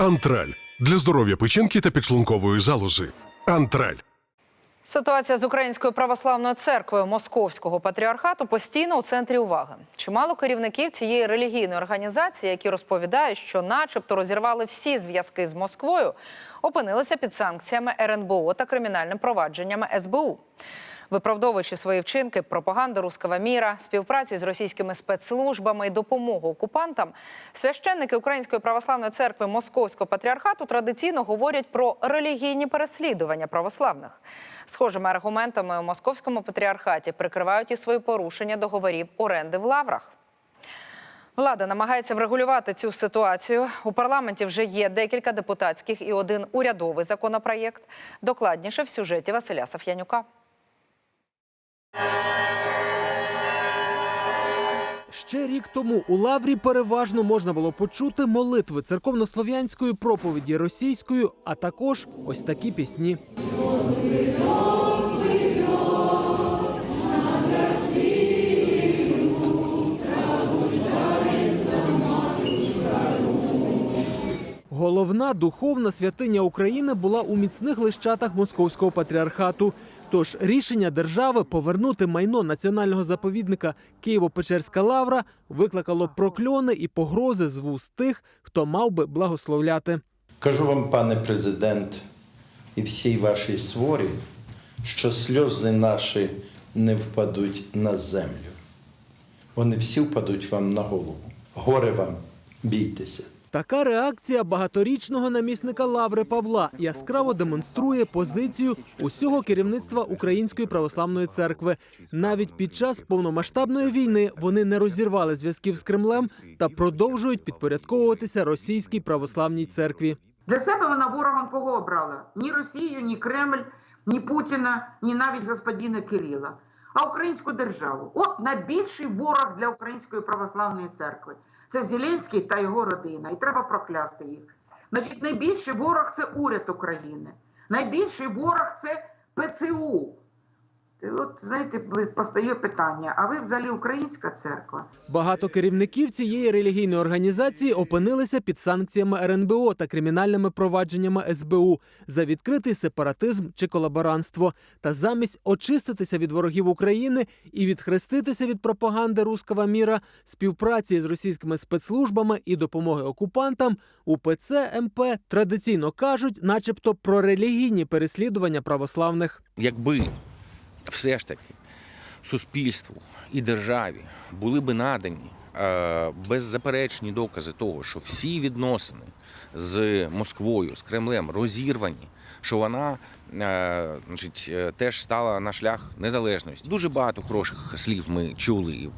Антраль для здоров'я печінки та підшлункової залози. Антраль. Ситуація з Українською православною церквою Московського патріархату постійно у центрі уваги. Чимало керівників цієї релігійної організації, які розповідають, що, начебто, розірвали всі зв'язки з Москвою, опинилися під санкціями РНБО та кримінальним провадженнями СБУ. Виправдовуючи свої вчинки, пропаганду руского міра, співпрацю з російськими спецслужбами і допомогу окупантам, священники Української православної церкви Московського патріархату традиційно говорять про релігійні переслідування православних. Схожими аргументами у московському патріархаті прикривають і свої порушення договорів оренди в лаврах. Влада намагається врегулювати цю ситуацію. У парламенті вже є декілька депутатських і один урядовий законопроєкт. Докладніше в сюжеті Василя Саф'янюка. Ще рік тому у Лаврі переважно можна було почути молитви церковнослов'янської проповіді російською, а також ось такі пісні. Головна духовна святиня України була у міцних лищатах московського патріархату. Тож рішення держави повернути майно національного заповідника Києво-Печерська лавра викликало прокльони і погрози з вуст тих, хто мав би благословляти. Кажу вам, пане президент, і всій вашій сворі, що сльози наші не впадуть на землю. Вони всі впадуть вам на голову. Горе вам, бійтеся. Така реакція багаторічного намісника Лаври Павла яскраво демонструє позицію усього керівництва Української православної церкви. Навіть під час повномасштабної війни вони не розірвали зв'язків з Кремлем та продовжують підпорядковуватися російській православній церкві. Для себе вона ворогом кого обрала? Ні Росію, ні Кремль, ні Путіна, ні навіть господина Кирила, а українську державу. От найбільший ворог для Української православної церкви. Це Зеленський та його родина, і треба проклясти їх. Значить, найбільший ворог це уряд України. Найбільший ворог це ПЦУ. От знаєте, постає питання: а ви взагалі українська церква? Багато керівників цієї релігійної організації опинилися під санкціями РНБО та кримінальними провадженнями СБУ за відкритий сепаратизм чи колаборантство. Та замість очиститися від ворогів України і відхреститися від пропаганди руского міра, співпраці з російськими спецслужбами і допомоги окупантам, УПЦ МП традиційно кажуть, начебто, про релігійні переслідування православних. якби все ж таки суспільству і державі були би надані е, беззаперечні докази того, що всі відносини з Москвою, з Кремлем розірвані, що вона значить, е, теж стала на шлях незалежності. Дуже багато хороших слів ми чули і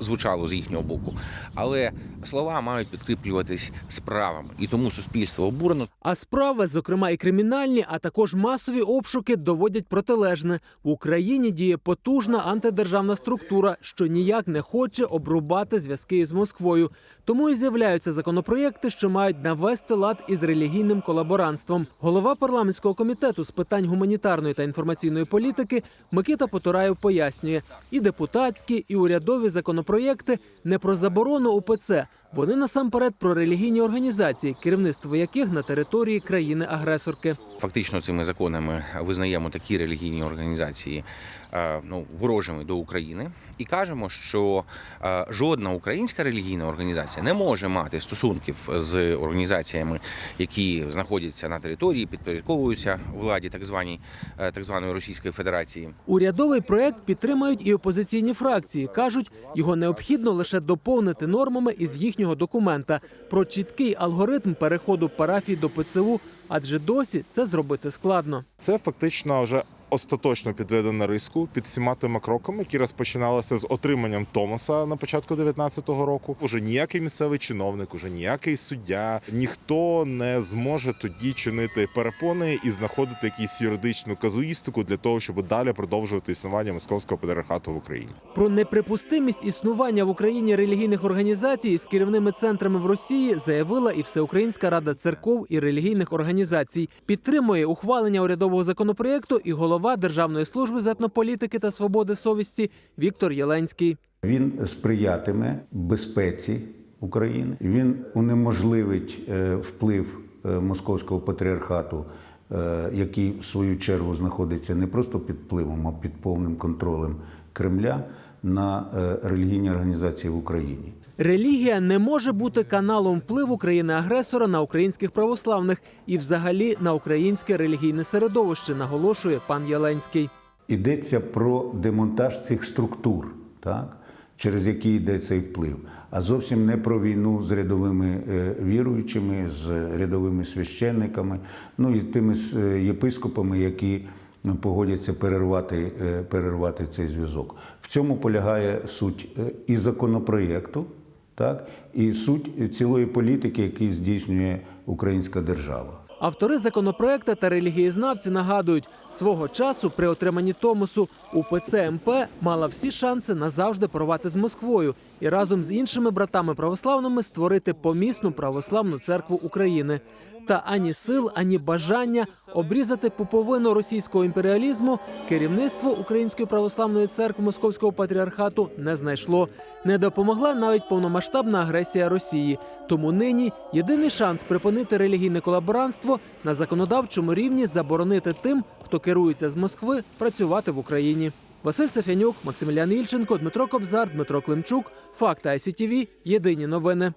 звучало з їхнього боку, але слова мають підкріплюватись справами, і тому суспільство обурено. А справи, зокрема і кримінальні, а також масові обшуки, доводять протилежне. В Україні діє потужна антидержавна структура, що ніяк не хоче обрубати зв'язки із Москвою. Тому і з'являються законопроєкти, що мають навести лад із релігійним колаборантством. Голова парламентського комітету з питань гуманітарної та інформаційної політики Микита Потураєв пояснює: і депутатські, і урядові законопроєкти не про заборону УПЦ. Вони насамперед про релігійні організації, керівництво яких на території країни-агресорки. Фактично цими законами визнаємо такі релігійні організації е, ну, ворожими до України і кажемо, що е, жодна українська релігійна організація не може мати стосунків з організаціями, які знаходяться на території, підпорядковуються владі так званій е, так званої Російської Федерації. Урядовий проект підтримають і опозиційні фракції. кажуть, його необхідно лише доповнити нормами із їхнього документа про чіткий алгоритм переходу парафій до ПЦУ, адже досі це зробити складно. Це фактично вже остаточно підведено риску під всіма тими кроками, які розпочиналися з отриманням Томоса на початку 2019 року. Уже ніякий місцевий чиновник, уже ніякий суддя, ніхто не зможе тоді чинити перепони і знаходити якусь юридичну казуїстику для того, щоб далі продовжувати існування московського патріархату в Україні. Про неприпустимість існування в Україні релігійних організацій з керівними центрами в Росії заявила і Всеукраїнська рада церков і релігійних організацій. Підтримує ухвалення урядового законопроєкту і голова Державної служби з етнополітики та свободи совісті Віктор Єленський. Він сприятиме безпеці України. Він унеможливить е, вплив е, московського патріархату, е, який в свою чергу знаходиться не просто під впливом, а під повним контролем Кремля на е, релігійні організації в Україні. Релігія не може бути каналом впливу країни-агресора на українських православних і, взагалі, на українське релігійне середовище, наголошує пан Єленський. Йдеться про демонтаж цих структур, так, через які йде цей вплив, а зовсім не про війну з рядовими е, віруючими, з рядовими священниками, ну і тими е, єпископами, які погодяться перервати, е, перервати цей зв'язок. В цьому полягає суть е, і законопроєкту, так, і суть цілої політики, яку здійснює українська держава. Автори законопроекта та релігієзнавці нагадують, свого часу при отриманні Томосу УПЦ МП мала всі шанси назавжди порвати з Москвою і разом з іншими братами православними створити помісну православну церкву України. Та ані сил, ані бажання обрізати пуповину російського імперіалізму керівництво Української православної церкви Московського патріархату не знайшло. Не допомогла навіть повномасштабна агресія Росії. Тому нині єдиний шанс припинити релігійне колаборантство на законодавчому рівні заборонити тим, хто керується з Москви, працювати в Україні. Василь Сафянюк, Максимілян Ільченко, Дмитро Кобзар, Дмитро Климчук. Факти ICTV. Єдині новини.